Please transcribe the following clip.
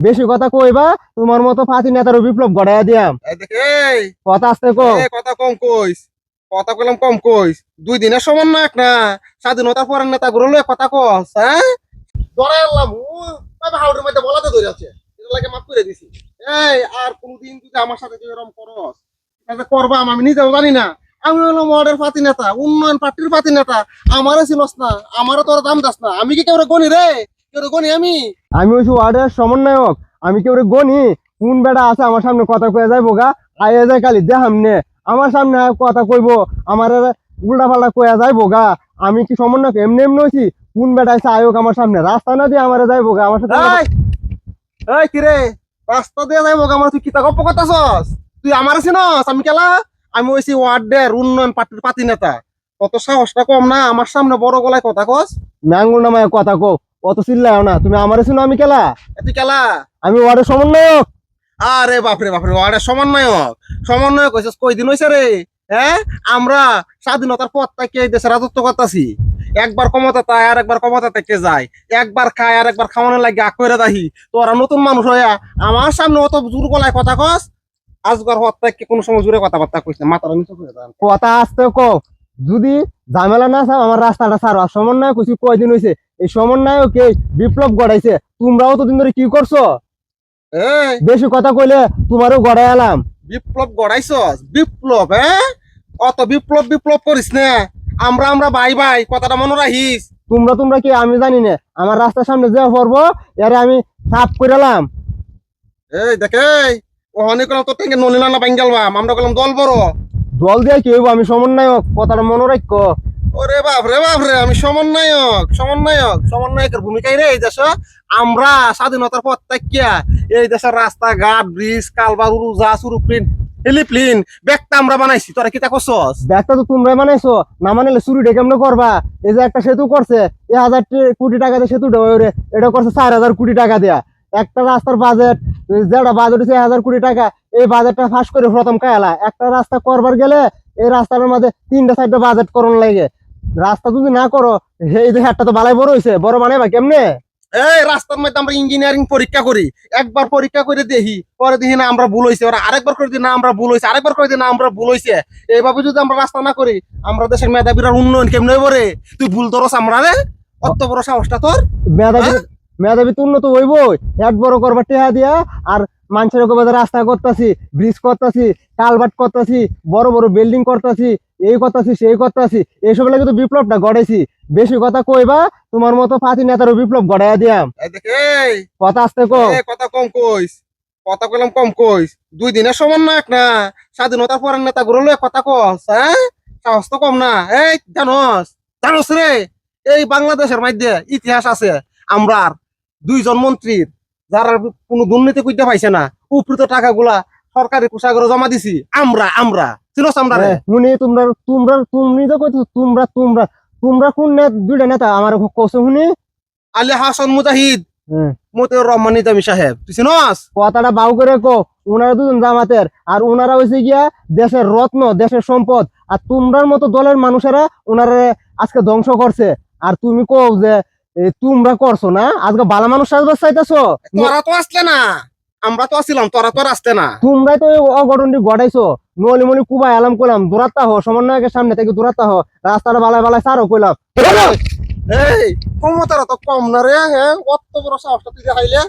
বেশি কথা কইবা তোমার মতো ফাঁসি নেতার বিপ্লব গড়াইয়া দিয়াম। এই দেখ এই। কথা আসতে কো। এ, কথা কম কইস। কথা কইলাম কম কইস। দুই দিনের সমান না এক না স্বাধীনতা পরের নেতা গুলো লয়ে কথা কস হ্যাঁ? তবে হাউডের মধ্যে বলাতে ধরে আছে। এটা লাগে মাফ করে দিছি। এই আর কোনদিন যদি আমার সাথে এরকম করস তাহলে করবাম আমি নিজেও জানি না। আমি হলো মডের পাতি নেতা উন্নয়ন পার্টির পাতি নেতা। আমারও ছিলস না আমারও তোর দাম দাস না। আমি কি কেউ গনি রে? আমি? আমি হইছি ওয়ার্ডের সমন্বয়ক। আমি কেউ গনি? কোন বেড়া আছে আমার সামনে কথা কয়ে যাইবো গা? আইয়া যায় কালি দেখাম নে। আমার সামনে কথা কইবো আমার উল্টা পাল্টা কয়ে যাইবো গা। আমি কি সমন্বয়ক? এমনি এমনি হইছি? কোন বেড়া আছে? আয়োগ আমার সামনে। রাস্তা না দিয়ে আমার যাইবো গা আমার সাথে এই! কিরে? রাস্তা দিয়ে যাইব আমার তুই কিতা গপ্প করতাছস? তুই আমার চিনস? আমি কেলা? আমি হইছি ওয়ার্ডের উন্নয়ন পার্টির পাতি নেতা। কত সাহসটা কম না? আমার সামনে বড় গলায় কথা কস? ম্যাঙ্গুল নামায় কথা কো অত চিল্লাও না। তুমি আমার শুনো আমি কেলা? তুই কেলা? আমি ওয়ার্ডের সমন্বয়ক। আরে বাপরে বাপরে ওয়ার্ডের সমন্বয়ক। সমন্বয়ক হইছিস কয়দিন হইছে রে? হ্যাঁ? আমরা স্বাধীনতার পর থেকে দেশে রাজত্ব করতাছি। একবার ক্ষমতা তাই আর একবার ক্ষমতা থেকে যায়। একবার খায় আর একবার খাওয়ানোর লাগে আগ করে দাহি। তোরা নতুন মানুষ হইয়া আমার সামনে অত জোর গলায় কথা কস আজকার হওয়ার থেকে কোনো সময় জোরে কথাবার্তা কইস না। মাথাটা নিচু করে দান কথা আসতে কো যদি ঝামেলা না চাও আমার রাস্তাটা ছাড়ো। আর সমন্বয় কইছি কয়দিন হইছে? এই সমন্বয়কে বিপ্লব গড়াইছে তোমরাও তো দিন ধরে কি করছ? বেশি কথা কইলে তোমারও গড়াই এলাম বিপ্লব গড়াইছস বিপ্লব হ্যাঁ অত বিপ্লব বিপ্লব করিস না। আমরা আমরা ভাই ভাই কথাটা মনে রাখিস। তোমরা তোমরা কি আমি জানি না আমার রাস্তার সামনে যে পড়ব এর আমি সাফ করে এলাম এই দেখে ওখানে করলাম তোর থেকে নলিনা না আমরা করলাম দল বড়। দল দিয়ে কি হইব? আমি সমন্বয়ক কথাটা মনে রাখো। ওরে বাপ রে বাপ রে আমি সমন্বয়ক সমন্বয়ক, সমন্বয়কের ভূমিকায় রে এই দেশ। আমরা স্বাধীনতার পর থাকিয়া এই দেশের রাস্তাঘাট ব্রিজ কালবার উরুজা সুরুপ্লিন হেলিপ্লিন ব্যাগটা আমরা বানাইছি। তোরা কিতা করছস? ব্যাগটা তো তোমরাই বানাইছো। না মানাইলে চুরিটা কেমনে করবা? এই যে একটা সেতু করছে, এ হাজার কোটি টাকা দিয়ে সেতু ওরে এটা করছে চার হাজার কোটি টাকা দেয়া। একটা রাস্তার বাজেট যেটা বাজেট হচ্ছে হাজার কোটি টাকা, এই বাজেটটা ফাঁস করে প্রথম কায়ালা। একটা রাস্তা করবার গেলে এই রাস্তার মধ্যে তিনটা চারটা বাজেট করণ লাগে। রাস্তা যদি না করো এই যে তো বালাই বড় হয়েছে বড় বানাইবা কেমনে? এই রাস্তার মধ্যে আমরা ইঞ্জিনিয়ারিং পরীক্ষা করি। একবার পরীক্ষা করে দেখি পরে দেখি না আমরা ভুল হয়েছে ওরা আরেকবার করে দিই না আমরা ভুল হয়েছে আরেকবার করে দিই না আমরা ভুল হয়েছে এইভাবে যদি আমরা রাস্তা না করি আমরা দেশের মেধাবীরা উন্নয়ন কেমনে রে? তুই ভুল ধরস আমরা রে? অত বড় সাহসটা তোর? মেধাবী মেধাবী তো উন্নত হইব এক বড় করবার টেহা দিয়া আর মানুষের রাস্তা করতাছি ব্রিজ করতাছি কালভার্ট করতাছি বড় বড় বিল্ডিং করতাছি এই করতাছি সেই করতাছি এইসব লাগে তো বিপ্লবটা গড়াইছি বেশি কথা কইবা তোমার মতো ফাঁসি নেতারও বিপ্লব গড়াইয়া দিয়াম। এই কথা আসতে কো এ, কথা কম কইস কথা কইলাম কম কইস। দুই দিনের সমান না এক না স্বাধীনতার পরের নেতা গুলো লয়ে কথা কস হ্যাঁ? সাহস তো কম না। এই জানস জানস রে। এই বাংলাদেশের মধ্যে ইতিহাস আছে। আমরার দুইজন মন্ত্রীর যারা কোনো দুর্নীতি করতে পাইছে না উপকৃত টাকাগুলা সরকারি কোষাগারে জমা দিছি। আমরা আমরা। চিনস আমরা? শুনি তোমরা তোমরা তুমি তো কইছো তোমরা তোমরা তোমরা কোন নে- দুইটা নেতা আমার কইছো শুনি? আলী হাসান মুজাহিদ। মতিউর রহমান নিজামী সাহেব। তুই চিনস? কথাটা বাউ করে কো ওনারা দুজন জামাতের আর ওনারা হইছে গিয়া দেশের রত্ন দেশের সম্পদ আর তোমরার মতো দলের মানুষেরা ওনারা আজকে ধ্বংস করছে। আর তুমি কো যে তোমরা করছ না? আজকে বালা মানুষ সাজবার চাইতেছো? তোরা তো আসলে না। আমরা তো আসছিলাম তোরা তো আসতে না। তোমরাই তো অঘটনটি ঘটাইছো। নলি মলি কুবাই আলাম কইলাম দূরাত্তা হো সমন্বয়কের সামনে থেকে দূরাত্তা হো রাস্তাটা বালায় বালায় সারও কইলাম। এই ক্ষমতাটা তো কম না রে হ্যাঁ অত বড় সাহসটা তুই দেখাইলে?